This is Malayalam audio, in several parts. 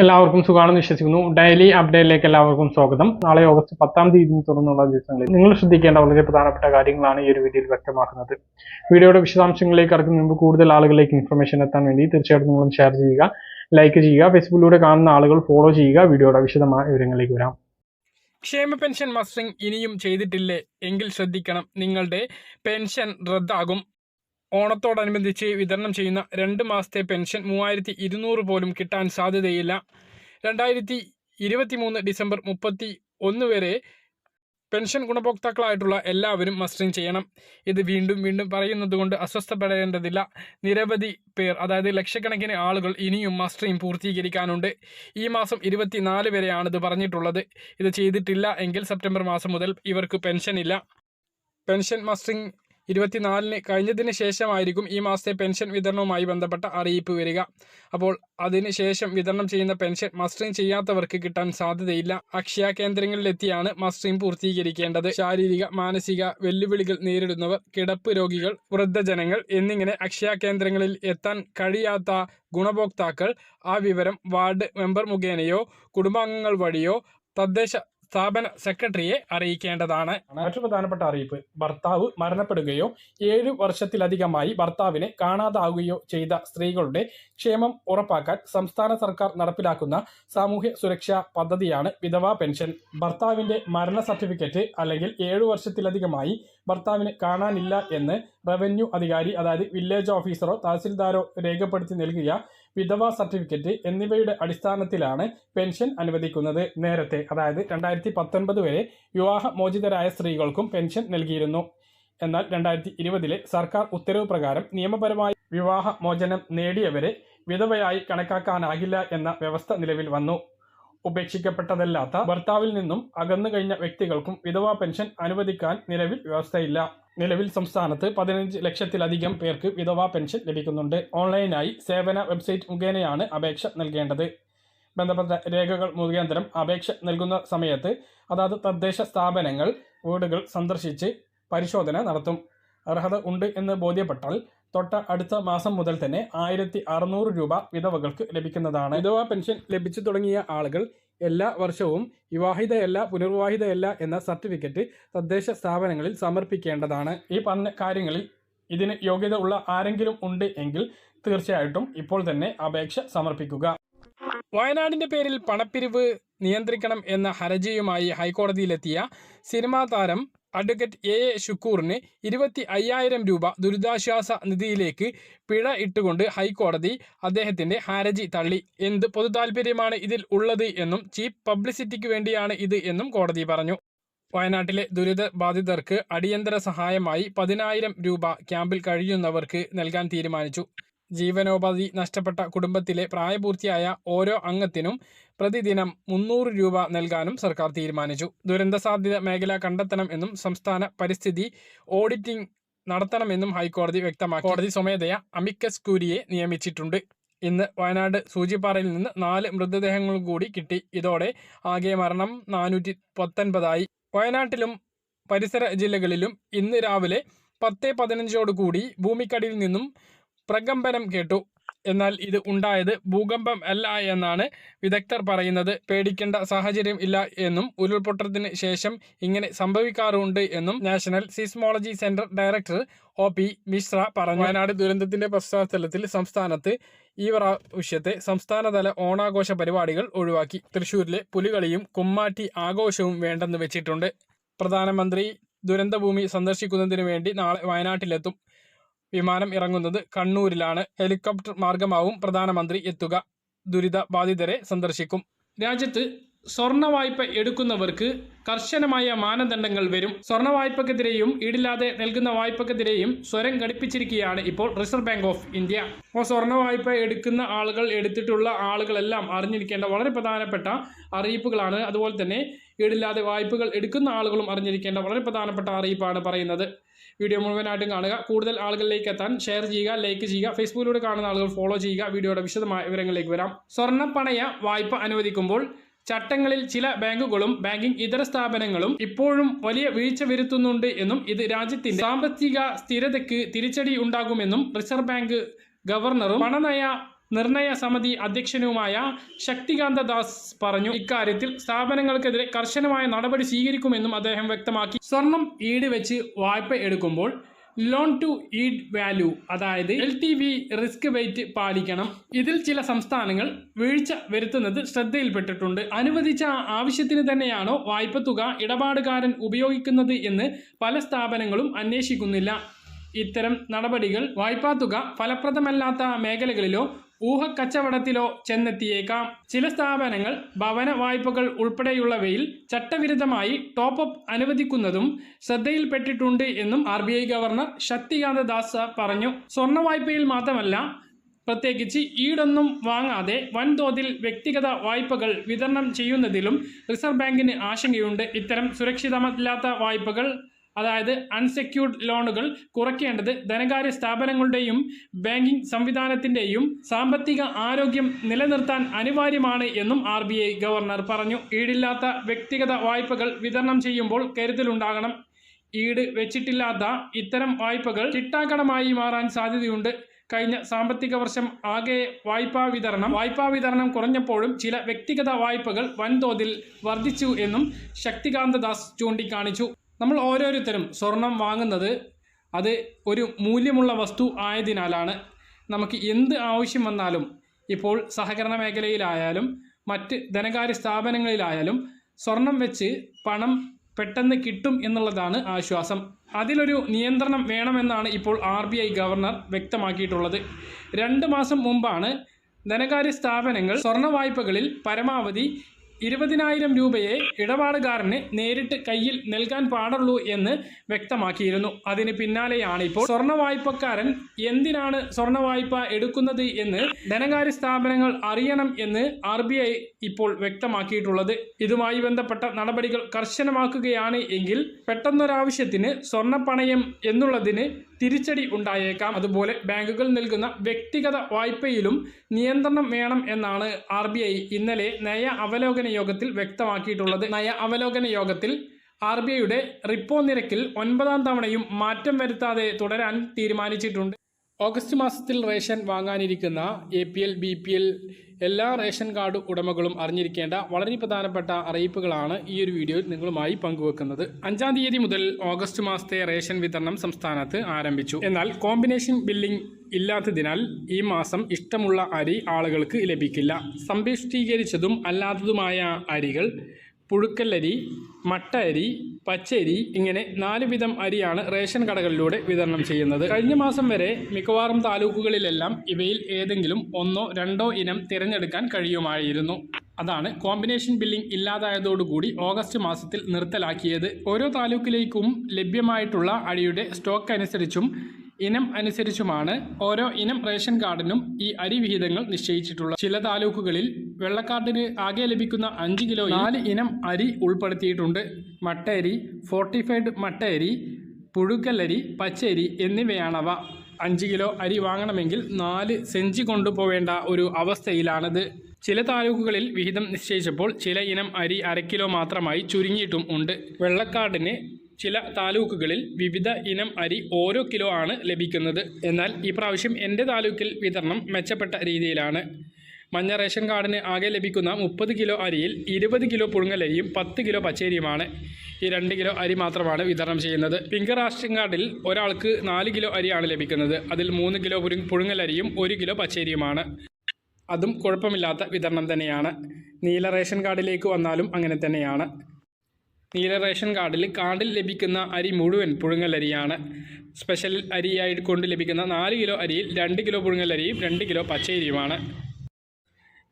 എല്ലാവർക്കും സുഖമാണെന്ന് വിശ്വസിക്കുന്നു. ഡെയിലി അപ്ഡേറ്റിലേക്ക് എല്ലാവർക്കും സ്വാഗതം. നാളെ ഓഗസ്റ്റ് പത്താം തീയതി തുറന്നുള്ള ദിവസങ്ങളിൽ നിങ്ങൾ ശ്രദ്ധിക്കേണ്ട വളരെ പ്രധാനപ്പെട്ട കാര്യങ്ങളാണ് ഈ ഒരു വീഡിയോയിൽ വ്യക്തമാക്കുന്നത്. വീഡിയോയുടെ വിശദാംശങ്ങളിലേക്ക് കടക്കുന്ന മുമ്പ് കൂടുതൽ ആളുകളിലേക്ക് ഇൻഫർമേഷൻ എത്താൻ വേണ്ടി തീർച്ചയായിട്ടും നിങ്ങളും ഷെയർ ചെയ്യുക ലൈക്ക് ചെയ്യുക ഫേസ്ബുക്കിലൂടെ കാണുന്ന ആളുകൾ ഫോളോ ചെയ്യുക. വീഡിയോയുടെ വിശദമായ വിവരങ്ങളിലേക്ക് വരാം. ക്ഷേമ പെൻഷൻ മസ്റ്ററിംഗ് ഇനിയും ചെയ്തിട്ടില്ലേ? എങ്കിൽ ശ്രദ്ധിക്കണം. നിങ്ങളുടെ പെൻഷൻ റദ്ദാകും. ഓണത്തോടനുബന്ധിച്ച് വിതരണം ചെയ്യുന്ന രണ്ട് മാസത്തെ പെൻഷൻ മൂവായിരത്തി ഇരുന്നൂറ് പോലും കിട്ടാൻ സാധ്യതയില്ല. രണ്ടായിരത്തി ഇരുപത്തി മൂന്ന് ഡിസംബർ മുപ്പത്തി ഒന്ന് വരെ പെൻഷൻ ഗുണഭോക്താക്കളായിട്ടുള്ള എല്ലാവരും മസ്റ്ററിങ് ചെയ്യണം. ഇത് വീണ്ടും വീണ്ടും പറയുന്നത് കൊണ്ട് അസ്വസ്ഥപ്പെടേണ്ടതില്ല. നിരവധി പേർ അതായത് ലക്ഷക്കണക്കിന് ആളുകൾ ഇനിയും മസ്റ്ററിങ് പൂർത്തീകരിക്കാനുണ്ട്. ഈ മാസം ഇരുപത്തിനാല് വരെയാണ് ഇത് പറഞ്ഞിട്ടുള്ളത്. ഇത് ചെയ്തിട്ടില്ല എങ്കിൽ സെപ്റ്റംബർ മാസം മുതൽ ഇവർക്ക് പെൻഷൻ ഇല്ല. പെൻഷൻ മസ്റ്ററിംഗ് ഇരുപത്തിനാലിന് കഴിഞ്ഞതിന് ശേഷമായിരിക്കും ഈ മാസത്തെ പെൻഷൻ വിതരണവുമായി ബന്ധപ്പെട്ട അറിയിപ്പ് വരിക. അപ്പോൾ അതിന് ശേഷം വിതരണം ചെയ്യുന്ന പെൻഷൻ മസ്റ്ററിംഗ് ചെയ്യാത്തവർക്ക് കിട്ടാൻ സാധ്യതയില്ല. അക്ഷയ കേന്ദ്രങ്ങളിലെത്തിയാണ് മസ്റ്ററിംഗ് പൂർത്തീകരിക്കേണ്ടത്. ശാരീരിക മാനസിക വെല്ലുവിളികൾ നേരിടുന്നവർ കിടപ്പ് രോഗികൾ വൃദ്ധജനങ്ങൾ എന്നിങ്ങനെ അക്ഷയ കേന്ദ്രങ്ങളിൽ എത്താൻ കഴിയാത്ത ഗുണഭോക്താക്കൾ ആ വിവരം വാർഡ് മെമ്പർ മുഖേനയോ കുടുംബാംഗങ്ങൾ വഴിയോ തദ്ദേശ സ്ഥാപന സെക്രട്ടറിയെ അറിയിക്കേണ്ടതാണ്. മറ്റു പ്രധാനപ്പെട്ട അറിയിപ്പ്. ഭർത്താവ് മരണപ്പെടുകയോ ഏഴു വർഷത്തിലധികമായി ഭർത്താവിനെ കാണാതാവുകയോ ചെയ്ത സ്ത്രീകളുടെ ക്ഷേമം ഉറപ്പാക്കാൻ സംസ്ഥാന സർക്കാർ നടപ്പിലാക്കുന്ന സാമൂഹ്യ സുരക്ഷാ പദ്ധതിയാണ് വിധവാ പെൻഷൻ. ഭർത്താവിന്റെ മരണ സർട്ടിഫിക്കറ്റ് അല്ലെങ്കിൽ ഏഴു വർഷത്തിലധികമായി ഭർത്താവിനെ കാണാനില്ല എന്ന് റവന്യൂ അധികാരി അതായത് വില്ലേജ് ഓഫീസറോ തഹസിൽദാരോ രേഖപ്പെടുത്തി നൽകിയ വിധവാ സർട്ടിഫിക്കറ്റ് എന്നിവയുടെ അടിസ്ഥാനത്തിലാണ് പെൻഷൻ അനുവദിക്കുന്നത്. നേരത്തെ അതായത് രണ്ടായിരത്തി പത്തൊൻപത് വരെ വിവാഹമോചിതരായ സ്ത്രീകൾക്കും പെൻഷൻ നൽകിയിരുന്നു. എന്നാൽ രണ്ടായിരത്തി ഇരുപതിലെ സർക്കാർ ഉത്തരവ് പ്രകാരം നിയമപരമായി വിവാഹമോചനം നേടിയവരെ വിധവയായി കണക്കാക്കാനാകില്ല എന്ന വ്യവസ്ഥ നിലവിൽ വന്നു. ഉപേക്ഷിക്കപ്പെട്ടതല്ലാത്ത ഭർത്താവിൽ നിന്നും അകന്നു കഴിഞ്ഞ വ്യക്തികൾക്കും വിധവാ പെൻഷൻ അനുവദിക്കാൻ നിലവിൽ വ്യവസ്ഥയില്ല. നിലവിൽ സംസ്ഥാനത്ത് പതിനഞ്ച് ലക്ഷത്തിലധികം പേർക്ക് വിധവാ പെൻഷൻ ലഭിക്കുന്നുണ്ട്. ഓൺലൈനായി സേവന വെബ്സൈറ്റ് മുഖേനയാണ് അപേക്ഷ നൽകേണ്ടത്. ബന്ധപ്പെട്ട രേഖകൾ മുഖാന്തരം അപേക്ഷ നൽകുന്ന സമയത്ത് അതാത് തദ്ദേശ സ്ഥാപനങ്ങൾ വീടുകൾ സന്ദർശിച്ച് പരിശോധന നടത്തും. അർഹത ഉണ്ട് എന്ന് ബോധ്യപ്പെട്ടാൽ തൊട്ട അടുത്ത മാസം മുതൽ തന്നെ ആയിരത്തി അറുന്നൂറ് രൂപ വിധവകൾക്ക് ലഭിക്കുന്നതാണ്. വിധവ പെൻഷൻ ലഭിച്ചു തുടങ്ങിയ ആളുകൾ എല്ലാ വർഷവും വിവാഹിതയല്ല പുനർവിവാഹിതയല്ല എന്ന സർട്ടിഫിക്കറ്റ് തദ്ദേശ സ്ഥാപനങ്ങളിൽ സമർപ്പിക്കേണ്ടതാണ്. ഈ പറഞ്ഞ കാര്യങ്ങളിൽ ഇതിന് യോഗ്യത ഉള്ള ആരെങ്കിലും ഉണ്ട് എങ്കിൽ തീർച്ചയായിട്ടും ഇപ്പോൾ തന്നെ അപേക്ഷ സമർപ്പിക്കുക. വയനാടിന്റെ പേരിൽ പണപ്പിരിവ് നിയന്ത്രിക്കണം എന്ന ഹർജിയുമായി ഹൈക്കോടതിയിലെത്തിയ സിനിമാ താരം അഡ്വക്കേറ്റ് എ എ ഷുക്കൂറിന് ഇരുപത്തി അയ്യായിരം രൂപ ദുരിതാശ്വാസ നിധിയിലേക്ക് പിഴ ഇട്ടുകൊണ്ട് ഹൈക്കോടതി അദ്ദേഹത്തിന്റെ ഹർജി തള്ളി. എന്ത് പൊതുതാൽപര്യമാണ് ഇതിൽ ഉള്ളത് എന്നും ചീഫ് പബ്ലിസിറ്റിക്ക് വേണ്ടിയാണ് ഇത് എന്നും കോടതി പറഞ്ഞു. വയനാട്ടിലെ ദുരിത ബാധിതർക്ക് അടിയന്തര സഹായമായി പതിനായിരം രൂപ ക്യാമ്പിൽ കഴിയുന്നവർക്ക് നൽകാൻ തീരുമാനിച്ചു. ജീവനോപാധി നഷ്ടപ്പെട്ട കുടുംബത്തിലെ പ്രായപൂർത്തിയായ ഓരോ അംഗത്തിനും പ്രതിദിനം മുന്നൂറ് രൂപ നൽകാനും സർക്കാർ തീരുമാനിച്ചു. ദുരന്ത സാധ്യത മേഖല കണ്ടെത്തണം എന്നും സംസ്ഥാന പരിസ്ഥിതി ഓഡിറ്റിംഗ് നടത്തണമെന്നും ഹൈക്കോടതി വ്യക്തമാക്കി. കോടതി സ്വമേധയ അമിക്കസ് ക്യൂരിയെ നിയമിച്ചിട്ടുണ്ട്. ഇന്ന് വയനാട് സൂചിപ്പാറയിൽ നിന്ന് നാല് മൃതദേഹങ്ങൾ കൂടി കിട്ടി. ഇതോടെ ആകെ മരണം നാനൂറ്റി പത്തൊൻപതായി വയനാട്ടിലും പരിസര ജില്ലകളിലും ഇന്ന് രാവിലെ പത്ത് പതിനഞ്ചോടുകൂടി ഭൂമിക്കടിയിൽ നിന്നും പ്രകമ്പനം കേട്ടു. എന്നാൽ ഇത് ഉണ്ടായത് ഭൂകമ്പം അല്ല എന്നാണ് വിദഗ്ധർ പറയുന്നത്. പേടിക്കേണ്ട സാഹചര്യം ഇല്ല എന്നും ഉരുൾപൊട്ടത്തിന് ശേഷം ഇങ്ങനെ സംഭവിക്കാറുണ്ട് എന്നും national seismology centre director O P Mishra പറഞ്ഞു. വയനാട് ദുരന്തത്തിന്റെ പശ്ചാത്തലത്തിൽ സംസ്ഥാനത്ത് ഈ പ്രാവശ്യത്തെ സംസ്ഥാനതല ഓണാഘോഷ പരിപാടികൾ ഒഴിവാക്കി. തൃശൂരിലെ പുലികളിയും കുമ്മാട്ടി ആഘോഷവും വേണ്ടെന്ന് വെച്ചിട്ടുണ്ട്. പ്രധാനമന്ത്രി ദുരന്തഭൂമി സന്ദർശിക്കുന്നതിന് വേണ്ടി നാളെ വയനാട്ടിലെത്തും. വിമാനം ഇറങ്ങുന്നത് കണ്ണൂരിലാണ്. ഹെലികോപ്റ്റർ മാർഗമാവും പ്രധാനമന്ത്രി എത്തുക. ദുരിത ബാധിതരെ സന്ദർശിക്കും. രാജ്യത്ത് സ്വർണ വായ്പ എടുക്കുന്നവർക്ക് കർശനമായ മാനദണ്ഡങ്ങൾ വരും. സ്വർണ വായ്പക്കെതിരെയും ഈടില്ലാതെ നൽകുന്ന വായ്പക്കെതിരെയും സ്വരം ഘടിപ്പിച്ചിരിക്കുകയാണ് ഇപ്പോൾ റിസർവ് ബാങ്ക് ഓഫ് ഇന്ത്യ. അപ്പോൾ സ്വർണ വായ്പ എടുക്കുന്ന ആളുകൾ എടുത്തിട്ടുള്ള ആളുകളെല്ലാം അറിഞ്ഞിരിക്കേണ്ട വളരെ പ്രധാനപ്പെട്ട അറിയിപ്പുകളാണ്. അതുപോലെ തന്നെ ഈടില്ലാതെ വായ്പകൾ എടുക്കുന്ന ആളുകളും അറിഞ്ഞിരിക്കേണ്ട വളരെ പ്രധാനപ്പെട്ട അറിയിപ്പാണ് പറയുന്നത്. വീഡിയോ മുഴുവനായിട്ടും കാണുക. കൂടുതൽ ആളുകളിലേക്ക് എത്താൻ ഷെയർ ചെയ്യുക ലൈക്ക് ചെയ്യുക ഫേസ്ബുക്കിലൂടെ കാണുന്ന ആളുകൾ ഫോളോ ചെയ്യുക. വീഡിയോയുടെ വിശദമായ വിവരങ്ങളിലേക്ക് വരാം. സ്വർണപ്പണയ വായ്പ അനുവദിക്കുമ്പോൾ ചട്ടങ്ങളിൽ ചില ബാങ്കുകളും ബാങ്കിംഗ് ഇതര സ്ഥാപനങ്ങളും ഇപ്പോഴും വലിയ വീഴ്ച വരുത്തുന്നുണ്ട് എന്നും ഇത് രാജ്യത്തിന്റെ സാമ്പത്തിക സ്ഥിരതയ്ക്ക് തിരിച്ചടി ഉണ്ടാകുമെന്നും റിസർവ് ബാങ്ക് ഗവർണറും പണനയ നിർണയ സമിതി അധ്യക്ഷനുമായ ശക്തികാന്ത ദാസ് പറഞ്ഞു. ഇക്കാര്യത്തിൽ സ്ഥാപനങ്ങൾക്കെതിരെ കർശനമായ നടപടി സ്വീകരിക്കുമെന്നും അദ്ദേഹം വ്യക്തമാക്കി. സ്വർണം ഈട് വെച്ച് വായ്പ എടുക്കുമ്പോൾ ലോൺ ടു ഈഡ് വാല്യൂ അതായത് L T V risk weight പാലിക്കണം. ഇതിൽ ചില സംസ്ഥാനങ്ങൾ വീഴ്ച വരുത്തുന്നത് ശ്രദ്ധയിൽപ്പെട്ടിട്ടുണ്ട്. അനുവദിച്ച ആവശ്യത്തിന് തന്നെയാണോ വായ്പ തുക ഇടപാടുകാരൻ ഉപയോഗിക്കുന്നത് എന്ന് പല സ്ഥാപനങ്ങളും അന്വേഷിക്കുന്നില്ല. ഇത്തരം നടപടികൾ വായ്പാ തുക ഫലപ്രദമല്ലാത്ത മേഖലകളിലോ ഊഹക്കച്ചവടത്തിലോ ചെന്നെത്തിയേക്കാം. ചില സ്ഥാപനങ്ങൾ ഭവന വായ്പകൾ ഉൾപ്പെടെയുള്ളവയിൽ ചട്ടവിരുദ്ധമായി ടോപ്പ് അപ്പ് അനുവദിക്കുന്നതും ശ്രദ്ധയിൽപ്പെട്ടിട്ടുണ്ട് എന്നും R B I governor Shaktikanta Das പറഞ്ഞു. സ്വർണ വായ്പയിൽ മാത്രമല്ല പ്രത്യേകിച്ച് ഈടൊന്നും വാങ്ങാതെ വൻതോതിൽ വ്യക്തിഗത വായ്പകൾ വിതരണം ചെയ്യുന്നതിലും റിസർവ് ബാങ്കിന് ആശങ്കയുണ്ട്. ഇത്തരം സുരക്ഷിതമല്ലാത്ത വായ്പകൾ അതായത് അൺസെക്യൂർഡ് ലോണുകൾ കുറയ്ക്കേണ്ടത് ധനകാര്യ സ്ഥാപനങ്ങളുടെയും ബാങ്കിംഗ് സംവിധാനത്തിന്റെയും സാമ്പത്തിക ആരോഗ്യം നിലനിർത്താൻ അനിവാര്യമാണ് എന്നും ആർ ഗവർണർ പറഞ്ഞു. ഈടില്ലാത്ത വ്യക്തിഗത വായ്പകൾ വിതരണം ചെയ്യുമ്പോൾ കരുതലുണ്ടാകണം. ഈട് വെച്ചിട്ടില്ലാത്ത ഇത്തരം വായ്പകൾ ചിട്ടാക്കടമായി മാറാൻ സാധ്യതയുണ്ട്. കഴിഞ്ഞ സാമ്പത്തിക വർഷം ആകെ വായ്പാ വിതരണം വായ്പാ വിതരണം കുറഞ്ഞപ്പോഴും ചില വ്യക്തിഗത വായ്പകൾ വൻതോതിൽ വർദ്ധിച്ചു എന്നും ശക്തികാന്ത ദാസ് ചൂണ്ടിക്കാണിച്ചു. നമ്മൾ ഓരോരുത്തരും സ്വർണം വാങ്ങുന്നത് അത് ഒരു മൂല്യമുള്ള വസ്തു ആയതിനാലാണ് നമുക്ക് എന്ത് ആവശ്യം വന്നാലും ഇപ്പോൾ സഹകരണ മേഖലയിലായാലും മറ്റ് ധനകാര്യ സ്ഥാപനങ്ങളിലായാലും സ്വർണം വെച്ച് പണം പെട്ടെന്ന് കിട്ടും എന്നുള്ളതാണ് ആശ്വാസം. അതിലൊരു നിയന്ത്രണം വേണമെന്നാണ് ഇപ്പോൾ ആർ ബി ഐ ഗവർണർ വ്യക്തമാക്കിയിട്ടുള്ളത്. രണ്ട് മാസം മുമ്പാണ് ധനകാര്യ സ്ഥാപനങ്ങൾ സ്വർണ വായ്പകളിൽ പരമാവധി ഇരുപതിനായിരം രൂപയെ ഇടപാടുകാരന് നേരിട്ട് കയ്യിൽ നൽകാൻ പാടുള്ളൂ എന്ന് വ്യക്തമാക്കിയിരുന്നു. അതിന് പിന്നാലെയാണ് ഇപ്പോൾ സ്വർണ വായ്പക്കാരൻ എന്തിനാണ് സ്വർണ വായ്പ എടുക്കുന്നത് എന്ന് ധനകാര്യ സ്ഥാപനങ്ങൾ അറിയണം എന്ന് ആർ ഇപ്പോൾ വ്യക്തമാക്കിയിട്ടുള്ളത്. ഇതുമായി ബന്ധപ്പെട്ട നടപടികൾ കർശനമാക്കുകയാണ് എങ്കിൽ പെട്ടെന്നൊരാവശ്യത്തിന് സ്വർണപ്പണയം എന്നുള്ളതിന് തിരിച്ചടി ഉണ്ടായേക്കാം. അതുപോലെ ബാങ്കുകൾ നൽകുന്ന വ്യക്തിഗത വായ്പയിലും നിയന്ത്രണം വേണം എന്നാണ് ആർ ബി ഐ ഇന്നലെ നയ അവലോകന യോഗത്തിൽ വ്യക്തമാക്കിയിട്ടുള്ളത്. നയ അവലോകന യോഗത്തിൽ ആർ ബി ഐയുടെ റിപ്പോ നിരക്കിൽ ഒൻപതാം തവണയും മാറ്റം വരുത്താതെ തുടരാൻ തീരുമാനിച്ചിട്ടുണ്ട്. ഓഗസ്റ്റ് മാസത്തിൽ ration വാങ്ങാനിരിക്കുന്ന A P L B P L എല്ലാ റേഷൻ കാർഡ് ഉടമകളും അറിഞ്ഞിരിക്കേണ്ട വളരെ പ്രധാനപ്പെട്ട അറിയിപ്പുകളാണ് ഈ ഒരു വീഡിയോയിൽ നിങ്ങളുമായി പങ്കുവെക്കുന്നത്. അഞ്ചാം തീയതി മുതൽ ഓഗസ്റ്റ് മാസത്തെ റേഷൻ വിതരണം സംസ്ഥാനത്ത് ആരംഭിച്ചു. എന്നാൽ കോമ്പിനേഷൻ ബില്ലിംഗ് ഇല്ലാത്തതിനാൽ ഈ മാസം ഇഷ്ടമുള്ള അരി ആളുകൾക്ക് ലഭിക്കില്ല. സമ്പുഷ്ടീകരിച്ചതും അല്ലാത്തതുമായ അരികൾ പുഴുക്കല്ലരി മട്ട അരി പച്ചരി ഇങ്ങനെ നാല് വിധം അരിയാണ് റേഷൻ കടകളിലൂടെ വിതരണം ചെയ്യുന്നത്. കഴിഞ്ഞ മാസം വരെ മിക്കവാറും താലൂക്കുകളിലെല്ലാം ഇവയിൽ ഏതെങ്കിലും ഒന്നോ രണ്ടോ ഇനം തിരഞ്ഞെടുക്കാൻ കഴിയുമായിരുന്നു. അതാണ് കോമ്പിനേഷൻ ബില്ലിംഗ് ഇല്ലാതായതോടുകൂടി ഓഗസ്റ്റ് മാസത്തിൽ നിർത്തലാക്കിയത്. ഓരോ താലൂക്കിലേക്കും ലഭ്യമായിട്ടുള്ള അരിയുടെ സ്റ്റോക്ക് അനുസരിച്ചും ഇനം അനുസരിച്ചുമാണ് ഓരോ ഇനം റേഷൻ കാർഡിനും ഈ അരി വിഹിതങ്ങൾ നിശ്ചയിച്ചിട്ടുള്ളത് ചില താലൂക്കുകളിൽ വെള്ളക്കാർഡിന് ആകെ ലഭിക്കുന്ന അഞ്ച് കിലോ നാല് ഇനം അരി ഉൾപ്പെടുത്തിയിട്ടുണ്ട്. മട്ടയരി ഫോർട്ടിഫൈഡ് മട്ടയരി പുഴുക്കല്ലരി പച്ചരി എന്നിവയാണവ. അഞ്ച് കിലോ അരി വാങ്ങണമെങ്കിൽ നാല് സെഞ്ചി കൊണ്ടുപോവേണ്ട ഒരു അവസ്ഥയിലാണിത്. ചില താലൂക്കുകളിൽ വിഹിതം നിശ്ചയിച്ചപ്പോൾ ചില ഇനം അരി അരക്കിലോ കിലോ മാത്രമായി ചുരുങ്ങിയിട്ടും ഉണ്ട്. വെള്ളക്കാർഡിന് ചില താലൂക്കുകളിൽ വിവിധ ഇനം അരി ഓരോ കിലോ ആണ് ലഭിക്കുന്നത്. എന്നാൽ ഈ പ്രാവശ്യം എന്റെ താലൂക്കിൽ വിതരണം മെച്ചപ്പെട്ട രീതിയിലാണ്. മഞ്ഞ റേഷൻ കാർഡിന് ആകെ ലഭിക്കുന്ന മുപ്പത് കിലോ അരിയിൽ ഇരുപത് കിലോ പുഴുങ്ങലരിയും പത്ത് കിലോ പച്ചരിയുമാണ്. ഈ രണ്ട് കിലോ അരി മാത്രമാണ് വിതരണം ചെയ്യുന്നത്. പിങ്ക് റേഷൻ കാർഡിൽ ഒരാൾക്ക് നാല് കിലോ അരിയാണ് ലഭിക്കുന്നത്. അതിൽ മൂന്ന് കിലോ പുഴുങ്ങലരിയും ഒരു കിലോ പച്ചരിയുമാണ്. അതും കുഴപ്പമില്ലാത്ത വിതരണം തന്നെയാണ്. നീല റേഷൻ കാർഡിലേക്ക് വന്നാലും അങ്ങനെ തന്നെയാണ്. നീല റേഷൻ കാർഡിൽ കാർഡിൽ ലഭിക്കുന്ന അരി മുഴുവൻ പുഴുങ്ങലരിയാണ് സ്പെഷ്യൽ അരിയായിട്ട് കൊണ്ട് ലഭിക്കുന്ന നാല് കിലോ അരിയിൽ രണ്ട് കിലോ പുഴുങ്ങലരിയും രണ്ട് കിലോ പച്ചരിയുമാണ്.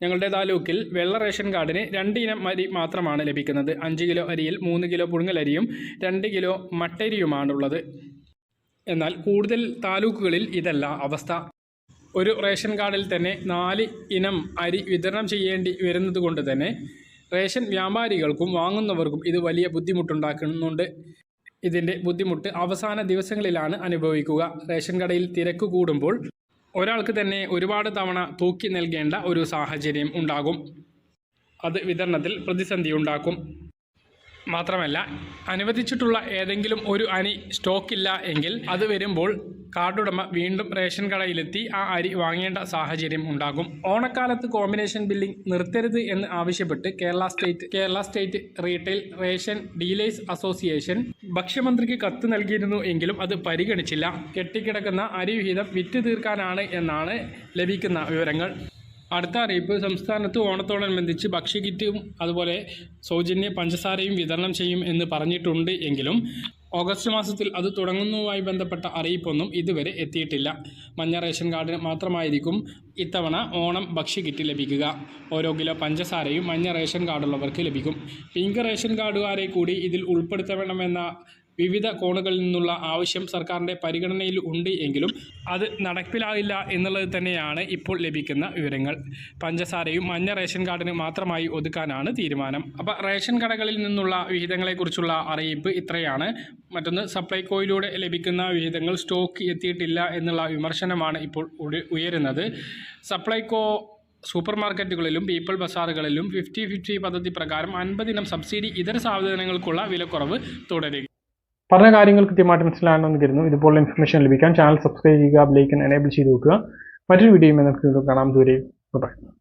ഞങ്ങളുടെ താലൂക്കിൽ വെള്ള റേഷൻ കാർഡിന് രണ്ട് ഇനം അരി മാത്രമാണ് ലഭിക്കുന്നത്. അഞ്ച് കിലോ അരിയിൽ മൂന്ന് കിലോ പുഴുങ്ങലരിയും രണ്ട് കിലോ മട്ടരിയുമാണുള്ളത്. എന്നാൽ കൂടുതൽ താലൂക്കുകളിൽ ഇതല്ല അവസ്ഥ. ഒരു റേഷൻ കാർഡിൽ തന്നെ നാല് ഇനം അരി വിതരണം ചെയ്യേണ്ടി വരുന്നത് കൊണ്ട് തന്നെ റേഷൻ വ്യാപാരികൾക്കും വാങ്ങുന്നവർക്കും ഇത് വലിയ ബുദ്ധിമുട്ടുണ്ടാക്കുന്നുണ്ട്. ഇതിന്റെ ബുദ്ധിമുട്ട് അവസാന ദിവസങ്ങളിലാണ് അനുഭവിക്കുക. റേഷൻ കടയിൽ തിരക്ക് കൂടുമ്പോൾ ഒരാൾക്ക് തന്നെ ഒരുപാട് തവണ തൂക്കി നൽകേണ്ട ഒരു സാഹചര്യം ഉണ്ടാകും. അത് വിതരണത്തിൽ പ്രതിസന്ധി ഉണ്ടാക്കും. മാത്രമല്ല അനുവദിച്ചിട്ടുള്ള ഏതെങ്കിലും ഒരു അരി സ്റ്റോക്കില്ല എങ്കിൽ അത് വരുമ്പോൾ കാർഡുടമ വീണ്ടും റേഷൻ കടയിലെത്തി ആ അരി വാങ്ങേണ്ട സാഹചര്യം ഉണ്ടാകും. ഓണക്കാലത്ത് കോമ്പിനേഷൻ ബില്ലിംഗ് നിർത്തരുത് എന്ന് ആവശ്യപ്പെട്ട് Kerala state Kerala state retail ration dealers association ഭക്ഷ്യമന്ത്രിക്ക് കത്ത് നൽകിയിരുന്നു എങ്കിലും അത് പരിഗണിച്ചില്ല. കെട്ടിക്കിടക്കുന്ന അരി വിഹിതം വിറ്റ് തീർക്കാനാണ് എന്നാണ് ലഭിക്കുന്ന വിവരങ്ങൾ. അടുത്ത അറിയിപ്പ്. സംസ്ഥാനത്ത് ഓണത്തോടനുബന്ധിച്ച് ഭക്ഷ്യകിറ്റും അതുപോലെ സൗജന്യ പഞ്ചസാരയും വിതരണം ചെയ്യും എന്ന് പറഞ്ഞിട്ടുണ്ട് എങ്കിലും ഓഗസ്റ്റ് മാസത്തിൽ അത് തുടങ്ങുന്നതുമായി ബന്ധപ്പെട്ട അറിയിപ്പൊന്നും ഇതുവരെ എത്തിയിട്ടില്ല. മഞ്ഞ റേഷൻ കാർഡിന് മാത്രമായിരിക്കും ഇത്തവണ ഓണം ഭക്ഷ്യകിറ്റ് ലഭിക്കുക. ഓരോ കിലോ പഞ്ചസാരയും മഞ്ഞ റേഷൻ കാർഡുള്ളവർക്ക് ലഭിക്കും. പിങ്ക് റേഷൻ കാർഡുകാരെ കൂടി ഇതിൽ ഉൾപ്പെടുത്തണമെന്ന വിവിധ കോണുകളിൽ നിന്നുള്ള ആവശ്യം സർക്കാരിന്റെ പരിഗണനയിൽ ഉണ്ട് എങ്കിലും അത് നടപ്പിലാകില്ല എന്നുള്ളത് തന്നെയാണ് ഇപ്പോൾ ലഭിക്കുന്ന വിവരങ്ങൾ. പഞ്ചസാരയും മഞ്ഞ റേഷൻ കാർഡിന് മാത്രമായി ഒതുക്കാനാണ് തീരുമാനം. അപ്പോൾ റേഷൻ കടകളിൽ നിന്നുള്ള വിഹിതങ്ങളെക്കുറിച്ചുള്ള അറിയിപ്പ് ഇത്രയാണ്. മറ്റൊന്ന് സപ്ലൈകോയിലൂടെ ലഭിക്കുന്ന വിഹിതങ്ങൾ സ്റ്റോക്ക് എത്തിയിട്ടില്ല എന്നുള്ള വിമർശനമാണ് ഇപ്പോൾ ഉയരുന്നത്. സപ്ലൈകോ സൂപ്പർ മാർക്കറ്റുകളിലും പീപ്പിൾ ബസാറുകളിലും ഫിഫ്റ്റി ഫിഫ്റ്റി പദ്ധതി പ്രകാരം അൻപതിനം സബ്സിഡി ഇതര സാധനങ്ങൾക്കുള്ള വിലക്കുറവ് തുടരുക. പറഞ്ഞ കാര്യങ്ങൾ കൃത്യമായിട്ട് മനസ്സിലാണെന്ന് കരുതുന്നു. ഇതുപോലുള്ള ഇൻഫർമേഷൻ ലഭിക്കാൻ ചാനൽ സബ്സ്ക്രൈബ് ചെയ്യുക ബെലൈക്കൻ എനേബിൾ ചെയ്ത് വെക്കുക. മറ്റൊരു വീഡിയോയുമായി നമുക്ക് കാണാം. ദൂരെ ബൈ